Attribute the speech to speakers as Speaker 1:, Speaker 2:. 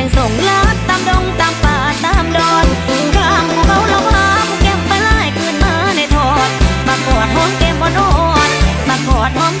Speaker 1: สียงส่งลาบตามดงตามป่าตามดอนข้ามภูเขาเราพาผู้แก้มไปไล่คืนมาในทอดมากอดหอมแก้มอ่อนมากอดหอม